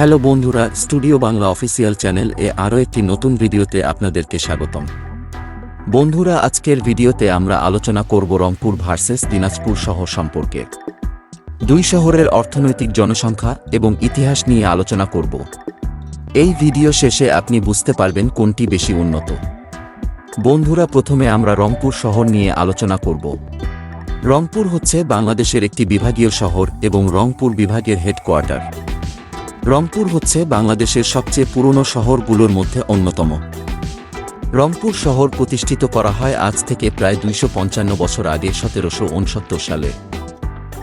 Hello বন্ধুরা, studio Bangla official channel এ আরও একটি নতুন ভিডিওতে আপনাদেরকে স্বাগতম। বন্ধুরা, আজকের ভিডিওতে আমরা আলোচনা করব রংপুর ভার্সেস দিনাজপুর শহর সম্পর্কে। দুই শহরের অর্থনৈতিক জনসংখ্যা এবং ইতিহাস নিয়ে আলোচনা করব। এই ভিডিও শেষে আপনি বুঝতে পারবেন কোনটি বেশি উন্নত। বন্ধুরা, প্রথমে আমরা রংপুর শহর নিয়ে আলোচনা করব। রংপুর হচ্ছে বাংলাদেশের একটি বিভাগীয় শহর এবং রংপুর বিভাগের হেডকোয়ার্টার। রংপুর হচ্ছে বাংলাদেশের সবচেয়ে পুরনো শহরগুলোর মধ্যে অন্যতম। রংপুর শহর প্রতিষ্ঠিত করা হয় আজ থেকে প্রায় দুইশো পঞ্চান্ন বছর আগে সতেরোশো উনসত্তর সালে।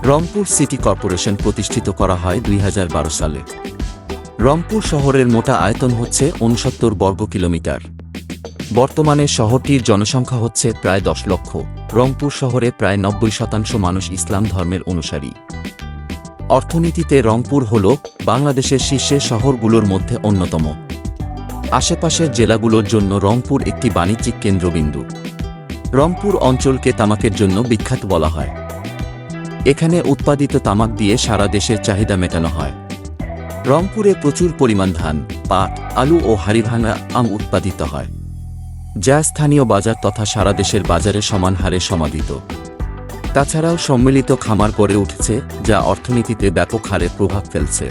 রংপুর সিটি কর্পোরেশন প্রতিষ্ঠিত করা হয় দুই হাজার বারো সালে। রংপুর শহরের মোটা আয়তন হচ্ছে উনসত্তর বর্গ কিলোমিটার। বর্তমানে শহরটির জনসংখ্যা হচ্ছে প্রায় দশ লক্ষ। রংপুর শহরে প্রায় নব্বই শতাংশ মানুষ ইসলাম ধর্মের অনুসারী। অর্থনীতিতে রংপুর হল বাংলাদেশের শীর্ষে শহরগুলোর মধ্যে অন্যতম। আশেপাশের জেলাগুলোর জন্য রংপুর একটি বাণিজ্যিক কেন্দ্রবিন্দু। রংপুর অঞ্চলকে তামাকের জন্য বিখ্যাত বলা হয়। এখানে উৎপাদিত তামাক দিয়ে সারা দেশের চাহিদা মেটানো হয়। রংপুরে প্রচুর পরিমাণ ধান, পাট, আলু ও হাড়িভাঙা আম উৎপাদিত হয়। যা স্থানীয় বাজার তথা সারা দেশের বাজারে সমান হারে সমাদিত। তাছাড়াও সম্মিলিত খামার গড়ে উঠেছে, যা অর্থনীতিতে ব্যাপক হারে প্রভাব ফেলছে।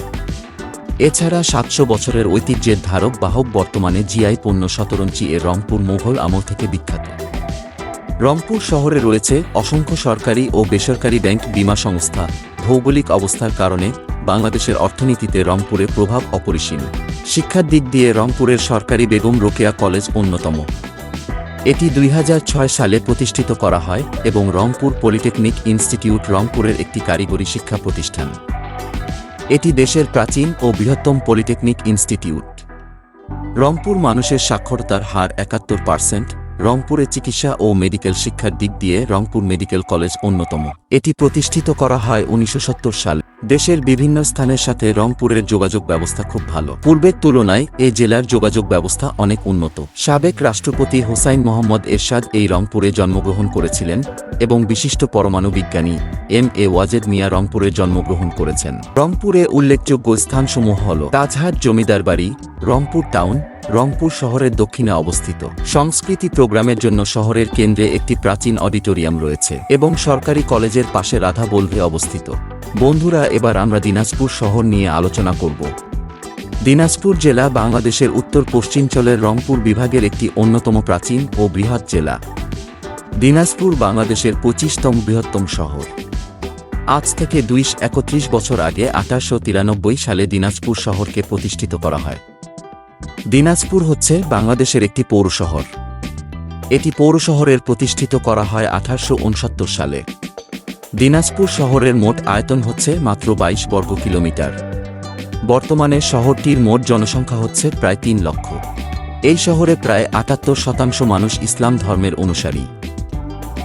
এছাড়া সাতশো বছরের ঐতিহ্যের ধারক বাহক বর্তমানে জিআই পণ্য শতরঞ্চি এর রংপুর মুঘল আমল থেকে বিখ্যাত। রংপুর শহরে রয়েছে অসংখ্য সরকারি ও বেসরকারি ব্যাংক বীমা সংস্থা, ভৌগোলিক অবস্থার কারণে বাংলাদেশের অর্থনীতিতে রংপুরের প্রভাব অপরিসীম। শিক্ষার দিক দিয়ে রংপুরের সরকারি বেগম রোকেয়া কলেজ অন্যতম। এটি দুই হাজার ছয় সালে প্রতিষ্ঠিত করা হয় এবং রংপুর পলিটেকনিক ইনস্টিটিউট রংপুরের একটি কারিগরি শিক্ষা প্রতিষ্ঠান। এটি দেশের প্রাচীন ও বৃহত্তম পলিটেকনিক ইনস্টিটিউট। রংপুর মানুষের সাক্ষরতার হার একাত্তর পার্সেন্ট রংপুরে চিকিৎসা ও মেডিকেল শিক্ষার দিক দিয়ে রংপুর মেডিকেল কলেজ অন্যতম। এটি প্রতিষ্ঠিত করা হয় উনিশশো সালে। দেশের বিভিন্ন স্থানের সাথে রংপুরের যোগাযোগ ব্যবস্থা খুব ভালো। পূর্বের তুলনায় এই জেলার যোগাযোগ ব্যবস্থা অনেক উন্নত। সাবেক রাষ্ট্রপতি হোসাইন মোহাম্মদ এরশাদ এই রংপুরে জন্মগ্রহণ করেছিলেন এবং বিশিষ্ট পরমাণু বিজ্ঞানী এম এ ওয়াজেদ মিয়া রংপুরে জন্মগ্রহণ করেছেন। রংপুরে উল্লেখযোগ্য স্থানসমূহ হল তাজহাট জমিদার বাড়ি, রংপুর টাউন রংপুর শহরের দক্ষিণে অবস্থিত। সংস্কৃতি প্রোগ্রামের জন্য শহরের কেন্দ্রে একটি প্রাচীন অডিটোরিয়াম রয়েছে এবং সরকারি কলেজের পাশে রাধা বলভে অবস্থিত। বন্ধুরা, এবার আমরা দিনাজপুর শহর নিয়ে আলোচনা করব। দিনাজপুর জেলা বাংলাদেশের উত্তর পশ্চিমাঞ্চলের রংপুর বিভাগের একটি অন্যতম প্রাচীন ও বৃহৎ জেলা। দিনাজপুর বাংলাদেশের পঁচিশতম বৃহত্তম শহর। আজ থেকে দুইশ একত্রিশ বছর আগে আঠারোশো তিরানব্বই সালে দিনাজপুর শহরকে প্রতিষ্ঠিত করা হয়। দিনাজপুর হচ্ছে বাংলাদেশের একটি পৌরশহর এটি পৌরশহরের প্রতিষ্ঠিত করা হয় আঠারোশো উনসত্তর সালে। দিনাজপুর শহরের মোট আয়তন হচ্ছে মাত্র বাইশ বর্গ কিলোমিটার। বর্তমানে শহরটির মোট জনসংখ্যা হচ্ছে প্রায় তিন লক্ষ। এই শহরে প্রায় আটাত্তর শতাংশ মানুষ ইসলাম ধর্মের অনুসারী।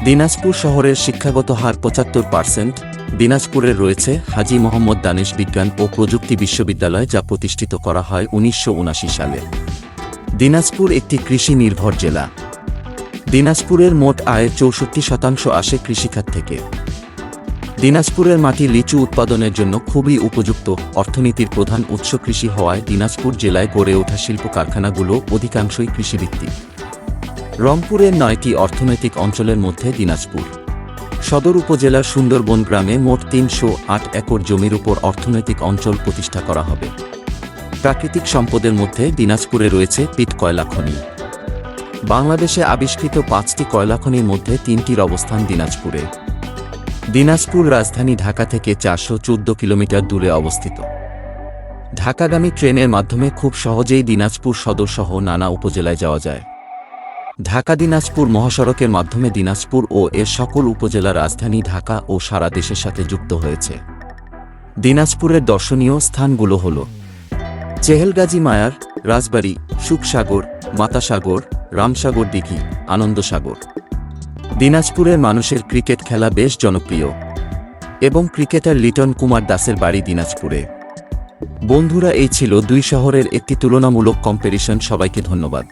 দিনাজপুর শহরের শিক্ষাগত হার পঁচাত্তর পার্সেন্ট, দিনাজপুরে রয়েছে হাজি মোহাম্মদ দানেশ বিজ্ঞান ও প্রযুক্তি বিশ্ববিদ্যালয় যা প্রতিষ্ঠিত করা হয় উনিশশো সালে। দিনাজপুর একটি কৃষি নির্ভর জেলা। দিনাজপুরের মোট আয়ের চৌষট্টি শতাংশ আসে কৃষিখাত থেকে। দিনাজপুরের মাটি লিচু উৎপাদনের জন্য খুবই উপযুক্ত, অর্থনীতির প্রধান উৎস কৃষি হওয়ায় দিনাজপুর জেলায় গড়ে ওঠা শিল্প কারখানাগুলো অধিকাংশই কৃষিভিত্তিক। রংপুরের নয়টি অর্থনৈতিক অঞ্চলের মধ্যে দিনাজপুর। সদর উপজেলার সুন্দরবন গ্রামে মোট তিনশো আট একর জমির উপর অর্থনৈতিক অঞ্চল প্রতিষ্ঠা করা হবে। প্রাকৃতিক সম্পদের মধ্যে দিনাজপুরে রয়েছে পিট কয়লা খনি। বাংলাদেশে আবিষ্কৃত পাঁচটি কয়লা খনির মধ্যে তিনটির অবস্থান দিনাজপুরে। দিনাজপুর রাজধানী ঢাকা থেকে চারশো চোদ্দ কিলোমিটার দূরে অবস্থিত। ঢাকাগামী ট্রেনের মাধ্যমে খুব সহজেই দিনাজপুর সদর সহ নানা উপজেলায় যাওয়া যায়। ঢাকা দিনাজপুর মহাসড়কের মাধ্যমে দিনাজপুর ও এর সকল উপজেলা রাজধানী ঢাকা ও সারা দেশের সাথে যুক্ত হয়েছে। দিনাজপুরের দর্শনীয় স্থানগুলো হল চেহেলগাজী মায়ার, রাজবাড়ী, সুখসাগর, মাতাসাগর, রামসাগর দিঘি, আনন্দসাগর। দিনাজপুরের মানুষের ক্রিকেট খেলা বেশ জনপ্রিয় এবং ক্রিকেটার লিটন কুমার দাসের বাড়ি দিনাজপুরে। বন্ধুরা, এই ছিল দুই শহরের একটি তুলনামূলক কম্পারিশন। সবাইকে ধন্যবাদ।